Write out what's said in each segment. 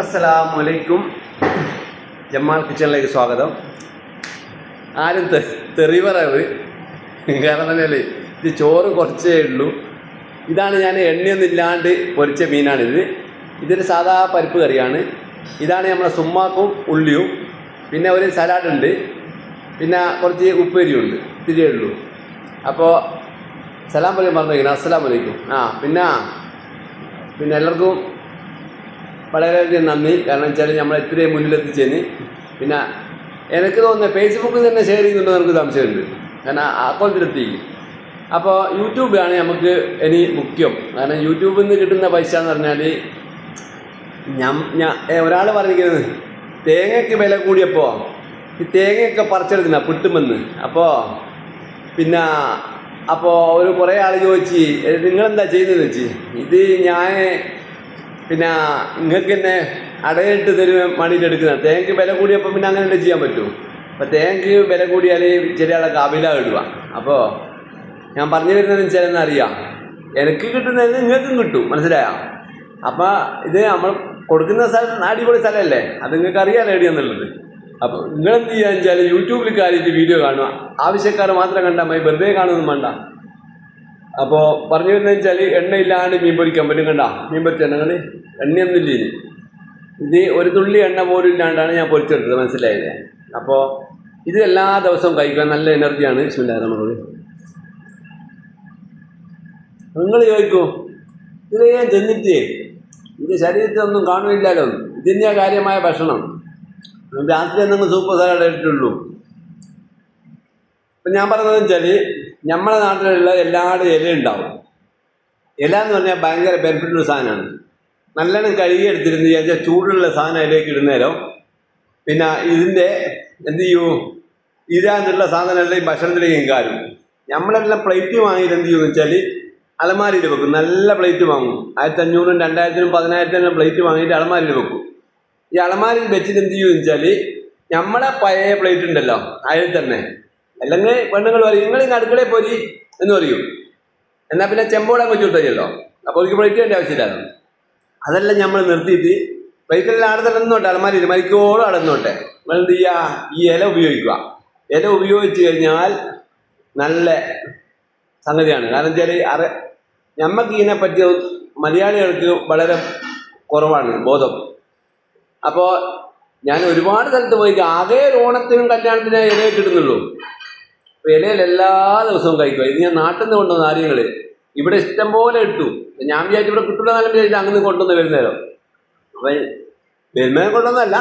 അസ്സലാമലൈക്കും ജമാൽ കിച്ചണിലേക്ക് സ്വാഗതം. ആരും തെറി പറയവ് കാരണം തന്നെയല്ലേ ഇത് ചോറ് കുറച്ചേ ഉള്ളൂ. ഇതാണ് ഞാൻ എണ്ണയൊന്നും ഇല്ലാണ്ട് പൊരിച്ച മീനാണിത്. ഇതൊരു സാധാ പരിപ്പ് കറിയാണ്. ഇതാണ് നമ്മളെ സുമ്മാക്കും ഉള്ളിയും. പിന്നെ ഒരു സലാഡ് ഉണ്ട്. പിന്നെ കുറച്ച് ഉപ്പേരിയുണ്ട് ഇത്തിരിയേ ഉള്ളൂ. അപ്പോൾ സലാം പറയും പറഞ്ഞു അസ്സലാം വലൈക്കും ആ പിന്നെ പിന്നെ എല്ലാവർക്കും വളരെയധികം നന്ദി. കാരണം വെച്ചാൽ നമ്മൾ ഇത്രയും മുന്നിലെത്തിച്ചതിന് പിന്നെ എനിക്ക് തോന്നുന്നത് ഫേസ്ബുക്കിൽ തന്നെ ഷെയർ ചെയ്യുന്നുണ്ടോ നമുക്ക് സംശയമുണ്ട്. കാരണം അക്കൗണ്ടിലെത്തി അപ്പോൾ യൂട്യൂബാണ് നമുക്ക് ഇനി മുഖ്യം. കാരണം യൂട്യൂബിൽ നിന്ന് കിട്ടുന്ന പൈസ എന്ന് പറഞ്ഞാൽ ഞാൻ ഞാൻ ഒരാൾ പറഞ്ഞിരിക്കുന്നത് തേങ്ങയ്ക്ക് വില കൂടിയപ്പോൾ ഈ തേങ്ങയൊക്കെ പറിച്ചെടുക്കുന്ന പിട്ടുമെന്ന്. അപ്പോൾ പിന്നെ അപ്പോൾ ഒരു കുറേ ആൾ ചോദിച്ച് "ഏ, നിങ്ങളെന്താ ചെയ്യുന്നതെന്ന് വെച്ച്? ഇത് ഞാൻ പിന്നെ നിങ്ങൾക്ക് തന്നെ അടയിട്ട് തരും മണിയിട്ട് എടുക്കുന്ന തേങ്ങയ്ക്ക് വില കൂടിയപ്പോൾ പിന്നെ അങ്ങനെ ചെയ്യാൻ പറ്റും. അപ്പോൾ തേങ്ങ വില കൂടിയാൽ ചെറിയ ആളെ കാവില ഇടുക. അപ്പോൾ ഞാൻ പറഞ്ഞു വരുന്നത് എന്നാ അറിയാം. എനിക്ക് കിട്ടുന്നതിന് നിങ്ങൾക്കും കിട്ടും. മനസ്സിലായോ? അപ്പോൾ ഇത് നമ്മൾ കൊടുക്കുന്ന സ്ഥലം അടിപൊളി സ്ഥലമല്ലേ? അത് നിങ്ങൾക്ക് അറിയാലോ എന്നുള്ളത്. അപ്പോൾ നിങ്ങളെന്ത് ചെയ്യുക വെച്ചാൽ യൂട്യൂബിൽ കാര്യമായിട്ട് വീഡിയോ കാണുക. ആവശ്യക്കാർ മാത്രം കണ്ടാൽ മതി. വെറുതെ കാണുമെന്നും വേണ്ട. അപ്പോൾ പറഞ്ഞു വരുന്നത് വെച്ചാൽ എണ്ണയില്ലാണ്ട് മീൻ പൊരിക്കാൻ പറ്റും കണ്ട? മീൻ പൊരിച്ച എണ്ണയൊന്നും ഇല്ല ഇനി ഇത് ഒരു തുള്ളി എണ്ണ പോലും ഇല്ലാണ്ടാണ് ഞാൻ പൊരിച്ചെടുത്തത് മനസ്സിലായില്ലേ? അപ്പോൾ ഇത് എല്ലാ ദിവസവും കഴിക്കാൻ നല്ല എനർജിയാണ് ബിസ്മില്ലാ നമ്മളോട് നിങ്ങൾ ചോദിക്കൂ ഇത് ഞാൻ തിന്നിട്ട് ഇത് ശരീരത്തിനൊന്നും കാണുന്നില്ലല്ലോ. ഇതിന്റെ കാര്യമായ ഭക്ഷണം. രാത്രി നിങ്ങൾ സൂപ്പർ സാലഡ് ഇട്ടിട്ടുള്ളൂ. ഇപ്പം ഞാൻ പറഞ്ഞതെന്ന് വെച്ചാൽ നമ്മുടെ നാട്ടിലുള്ള എല്ലാവരുടെ ഇല ഉണ്ടാവും. ഇല എന്ന് പറഞ്ഞാൽ ഭയങ്കര ബെനിഫിറ്റുള്ള സാധനമാണ്. നല്ലോണം കഴുകി എടുത്തിരുന്ന് കഴിഞ്ഞാൽ ചൂടുള്ള സാധനം അതിലേക്ക് ഇടുന്നേരം? പിന്നെ ഇതിന്റെ എന്ത് ചെയ്യൂ? ഇതാന്നുള്ള സാധനമെല്ലാം ഈ ഭക്ഷണത്തിലേക്ക് കാരും. നമ്മളെല്ലാം പ്ലേറ്റ് വാങ്ങിയിട്ട് എന്ത് ചെയ്യുമെന്ന് വെച്ചാൽ അലമാരിയിൽ വെക്കും. നല്ല പ്ലേറ്റ് വാങ്ങും. ആയിരത്തി അഞ്ഞൂറും രണ്ടായിരത്തിനും പതിനായിരത്തിനും പ്ലേറ്റ് വാങ്ങിയിട്ട് അലമാരിയിൽ വെക്കും. ഈ അലമാരിയിൽ വെച്ചിട്ട് എന്ത് ചെയ്യുമെന്ന് വെച്ചാൽ നമ്മളെ പഴയ പ്ലേറ്റ് ഉണ്ടല്ലോ അതിൽ തന്നെ അല്ലെങ്കിൽ പെണ്ണുങ്ങൾ പറയും നിങ്ങൾ ഇങ്ങനെ അടുക്കളയിൽ പോരി എന്ന് പറയും. എന്നാൽ പിന്നെ ചെമ്പോടെ അങ്ങ് ചുട്ടല്ലോ അപ്പോൾ എനിക്ക് പ്ലേറ്റ് വേണ്ട ആവശ്യമില്ലായിരുന്നു. അതെല്ലാം നമ്മൾ നിർത്തിയിട്ട് പ്ലേറ്റെല്ലാം അവിടെ തന്നെ നിന്നോട്ടെ അലമാരിയിൽ മരിക്കോളം അടന്നോട്ടെ നമ്മൾ എന്ത് ചെയ്യുക? ഈ ഇല ഉപയോഗിക്കുക. ഇല ഉപയോഗിച്ച് കഴിഞ്ഞാൽ നല്ല സംഗതിയാണ്. കാരണം വെച്ചാൽ അറ നമുക്ക് പറ്റിയ മലയാളികൾക്ക് വളരെ കുറവാണ് ബോധം. അപ്പോൾ ഞാൻ ഒരുപാട് സ്ഥലത്ത് പോയി ആകെ ഓണത്തിനും കല്യാണത്തിനും ഇല കിട്ടുന്നുള്ളൂ. ഇലയിൽ എല്ലാ ദിവസവും കഴിക്കുക. ഇത് ഞാൻ നാട്ടിൽ നിന്ന് കൊണ്ടുവന്ന കാര്യങ്ങൾ ഇവിടെ ഇഷ്ടം പോലെ ഇട്ടു. ഞാൻ വിചാരിച്ചു ഇവിടെ കിട്ടില്ല നല്ല വിചാരിച്ചു അങ്ങനെ കൊണ്ടുവന്ന് വരുന്നേരം. അപ്പം വരുന്നതിനെ കൊണ്ടുവന്നല്ല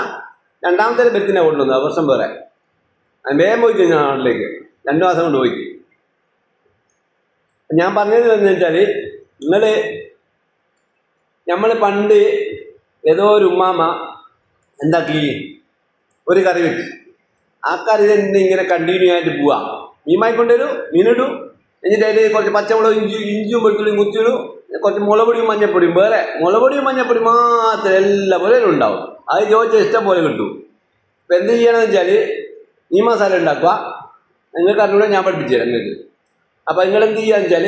രണ്ടാമത്തെ ബെത്തിനെ കൊണ്ടുവന്നത് വർഷം വേറെ. വേഗം പോയി കഴിഞ്ഞാൽ നാട്ടിലേക്ക്. രണ്ട് മാസം കൊണ്ട് പോയി. ഞാൻ പറഞ്ഞത് എന്ന് വെച്ചാൽ നിങ്ങൾ നമ്മൾ പണ്ട് ഏതോ ഒരു ഉമ്മാമ എന്താക്കി ഒരു കറി വെച്ചു. ആ കറി തന്നെ ഇങ്ങനെ കണ്ടിന്യൂ ആയിട്ട് പോവാ. മീൻ വാങ്ങിക്കൊണ്ടുവരും മീനിടൂ. എന്നിട്ട് അതിൽ കുറച്ച് പച്ചമുളക് ഇഞ്ചി ഇഞ്ചിയും വെളുത്തുള്ളിയും കുത്തിയിടും. കുറച്ച് മുളപൊടിയും മഞ്ഞപ്പൊടിയും വേറെ മുളപൊടിയും മഞ്ഞപ്പൊടിയും മാത്രം എല്ലാ പോലെ ഉണ്ടാവും. അത് ചോദിച്ചാൽ ഇഷ്ടം പോലെ കിട്ടും. ഇപ്പം എന്ത് ചെയ്യണമെന്ന് വെച്ചാൽ ഈ മസാല ഉണ്ടാക്കുക. നിങ്ങൾക്ക് അറിഞ്ഞൂടെ ഞാൻ പഠിപ്പിച്ചു തരാം നിങ്ങൾക്ക്. അപ്പോൾ നിങ്ങൾ എന്ത് ചെയ്യുക വെച്ചാൽ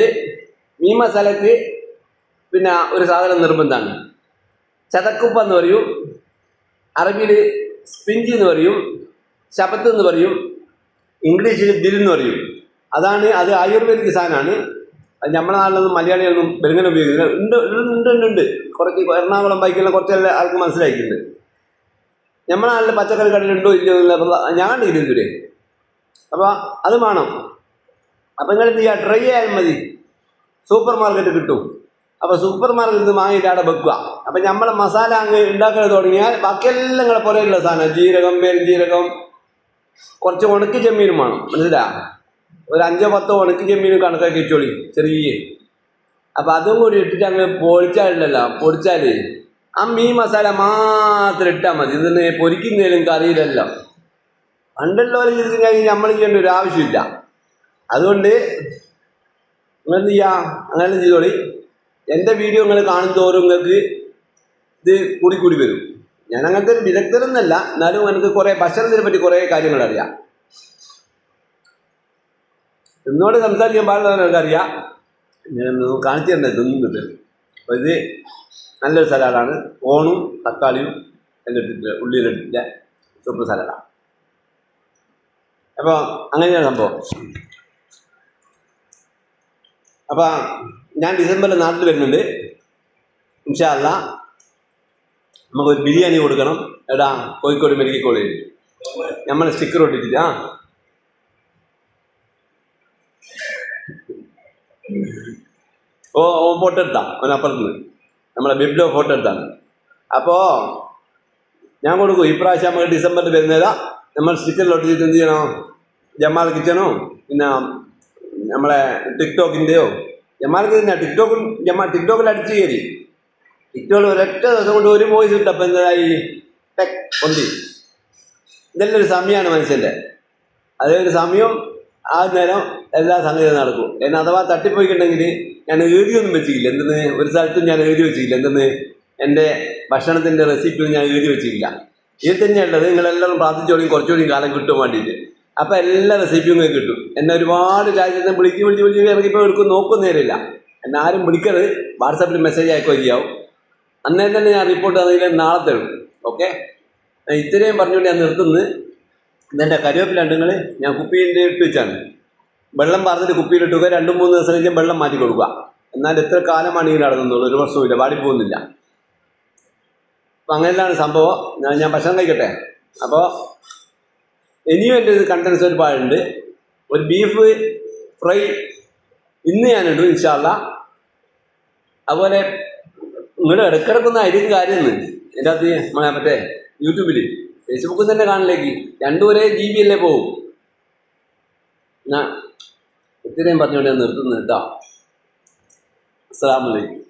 മീൻ മസാലയ്ക്ക് പിന്നെ ഒരു സാധനം നിർബന്ധമാണ്. ചതക്കുപ്പ എന്ന് പറയും. അറബിയിൽ സ്പിഞ്ചി എന്ന് പറയും. ശബത്ത് എന്ന് പറയും. ഇംഗ്ലീഷിൽ ദിലെന്ന് പറയും. അതാണ് അത് ആയുർവേദിക് സാധനമാണ്. അത് നമ്മുടെ നാട്ടിലൊന്നും മലയാളികളൊന്നും വെറുങ്ങനെ ഉപയോഗിക്കുന്നില്ല. ഉണ്ട് ഉണ്ട് ഉണ്ട് ഉണ്ട്. കുറച്ച് എറണാകുളം ബൈക്കിലെ കുറച്ച് ആൾക്ക് മനസ്സിലാക്കിയിട്ടുണ്ട് നമ്മുടെ നാട്ടിൽ പച്ചക്കറി കടയിലുണ്ടോ ഇല്ലയോ എന്നുള്ള ഞാൻ കണ്ടില്ല അപ്പോൾ അത് വേണം. അപ്പം നിങ്ങൾ എന്ത് ചെയ്യുക? ട്രൈ ചെയ്യാൻ മതി. സൂപ്പർ മാർക്കറ്റ് കിട്ടും. അപ്പോൾ സൂപ്പർ മാർക്കറ്റിൽ നിന്ന് വാങ്ങിയിട്ട് അവിടെ വെക്കുക. അപ്പം നമ്മൾ മസാല അങ്ങ് ഉണ്ടാക്കാൻ തുടങ്ങിയാൽ ബാക്കിയെല്ലാം നിങ്ങളെ പുറയിലുള്ള സാധനം ജീരകം പെരുംജീരകം കുറച്ച് ഉണക്കി ചെമ്മീനും വേണം. മനസ്സിലാ? ഒരു അഞ്ചോ പത്തോ ഉണക്ക് ചെമ്മീനും കണക്കാക്കി വെച്ചോളി ചെറിയ. അപ്പം അതും കൂടി ഇട്ടിട്ട് അങ്ങ് പൊടിച്ചാലല്ലോ പൊടിച്ചാൽ ആ മീൻ മസാല മാത്രം ഇട്ടാൽ മതി. ഇതിന് പൊരിക്കുന്നതിലും കറിയിലല്ലോ. പണ്ടുള്ളവരെ ചെയ്ത് കഴിഞ്ഞാൽ നമ്മൾ ചെയ്യേണ്ട ഒരു ആവശ്യമില്ല. അതുകൊണ്ട് നിങ്ങൾ എന്ത് അങ്ങനെ ചെയ്തോളി. എന്റെ വീഡിയോ നിങ്ങൾ കാണും തോറും നിങ്ങൾക്ക് ഇത് കൂടി കൂടി വരും. ഞാൻ അങ്ങനത്തെ ഒരു വിദഗ്ധരൊന്നല്ല എന്നാലും എനിക്ക് കുറേ ഭക്ഷണത്തിനെ പറ്റി കുറേ കാര്യങ്ങൾ അറിയാം. എന്നോട് സംസാരിക്കാൻ പാടുള്ളവർക്ക് അറിയാം. ഞാൻ കാണിച്ചു തന്നെ തിന്നുന്നത് അപ്പോൾ ഇത് നല്ലൊരു സലാഡാണ്. ഓണും തക്കാളിയും എല്ലാം ഇട്ടിട്ട് ഉള്ളിയിലിട്ടിട്ട് സൂപ്പർ സലാഡാണ് അപ്പോൾ അങ്ങനെയാണ് സംഭവം. അപ്പോൾ ഞാൻ ഡിസംബറിൽ നാട്ടിൽ വരുന്നുണ്ട്. ഇൻഷാല്ല നമുക്കൊരു ബിരിയാണി കൊടുക്കണം. എടാ കോഴിക്കോട് മെഡിക്കൽ കോളേജിൽ. നമ്മൾ സ്റ്റിക്കർ ഒട്ടിച്ചിട്ട് ആ. ഓ ഓ ഫോട്ടോ എടുത്താ. അവനപ്പുറത്ത് നമ്മളെ ബിബ്ലോ ഫോട്ടോ എടുത്താണ് അപ്പോൾ ഞാൻ കൊടുക്കും. ഇപ്രാവശ്യം നമുക്ക് ഡിസംബറിൽ വരുന്നതാ. നമ്മൾ സ്റ്റിക്കറിൽ ഒട്ടിച്ചിട്ട് എന്ത് ചെയ്യണം? ജമാൽ കിച്ചണോ? പിന്നെ നമ്മളെ ടിക്ടോക്കിന്റെയോ? ജമാൽ കിച്ചൻ ടിക്ടോക്കിൽ ജമാ ടിക്ടോക്കിൽ അടിച്ച് കയറി. ടിക്ടോക്കിൽ ഒരൊറ്റ ദിവസം കൊണ്ട് ഒരു വോയിസ് ഇട്ടപ്പോൾ എന്തായി ടെക് പൊന്തി. ഇതെല്ലാം ഒരു സമയമാണ് മനുഷ്യന്റെ അതേ ഒരു സമയം ആ നേരം എല്ലാ സംഗതിയും നടക്കും. എന്നെ അഥവാ തട്ടിപ്പോയിക്കിട്ടുണ്ടെങ്കിൽ ഞാൻ എഴുതിയൊന്നും വെച്ചില്ല എന്തെന്ന് ഒരു സ്ഥലത്തും ഞാൻ എഴുതി വെച്ചില്ല എന്തെന്ന് എന്റെ ഭക്ഷണത്തിന്റെ റെസിപ്പി ഞാൻ എഴുതി വെച്ചില്ല ഇത് തന്നെയുള്ളത് നിങ്ങളെല്ലാവരും പ്രാർത്ഥിച്ചോളിയും കുറച്ചുകൂടി കാലം കിട്ടും വേണ്ടിയിട്ട്. അപ്പം എല്ലാ റെസിപ്പിയും നിങ്ങൾക്ക് കിട്ടും. എന്നെ ഒരുപാട് രാജ്യത്ത് വിളിച്ച് വിളിച്ച് വിളിച്ച് ഇറങ്ങിപ്പോൾ എടുക്കും. നോക്കും നേരില്ല എന്നെ ആരും വിളിക്കരുത്. വാട്സാപ്പിൽ മെസ്സേജ് അയക്കുകയും ചെയ്യാവും. അന്നേരം തന്നെ ഞാൻ റിപ്പോർട്ട് തന്നെങ്കിൽ നാളെ തരും. ഓക്കെ ഇത്രയും പറഞ്ഞുകൊണ്ട് ഞാൻ നിർത്തുന്നത് ഇതെന്റെ കരുവേപ്പിലുണ്ട് നിങ്ങൾ ഞാൻ കുപ്പിയിൽ ഇട്ട് വെച്ചാണ് വെള്ളം പറഞ്ഞിട്ട് കുപ്പിയിലിട്ട് വെക്കുക. രണ്ട് മൂന്ന് ദിവസം കഴിഞ്ഞാൽ വെള്ളം മാറ്റി കൊടുക്കുക. എന്നാൽ എത്ര കാലമാണ് ഈ നടന്നുള്ളൂ ഒരു വർഷവും വാടി പോകുന്നില്ല അപ്പം അങ്ങനെയാണ് സംഭവം. ഞാൻ ഞാൻ ഭക്ഷണം കഴിക്കട്ടെ? അപ്പോൾ ഇനിയും എന്റെ ഒരു കണ്ടൻസ് ഒരുപാടുണ്ട് ഒരു ബീഫ് ഫ്രൈ ഇന്ന് ഞാനിടും ഇൻഷാല്ല അതുപോലെ നിങ്ങൾ ഇടക്കിടക്കൊന്ന് അരിയും കാര്യമൊന്നുണ്ട് എന്റെ അത് മറ്റേ യൂട്യൂബിൽ ഫേസ്ബുക്കിൽ തന്നെ കാണിലേക്ക് രണ്ടും ഒരേ ജി ബി അല്ലേ പോവും. ഞാൻ ഇത്രയും പറഞ്ഞുകൊണ്ട് ഞാൻ നിർത്തുന്നു കേട്ടോ. അസ്സാം വലൈക്കും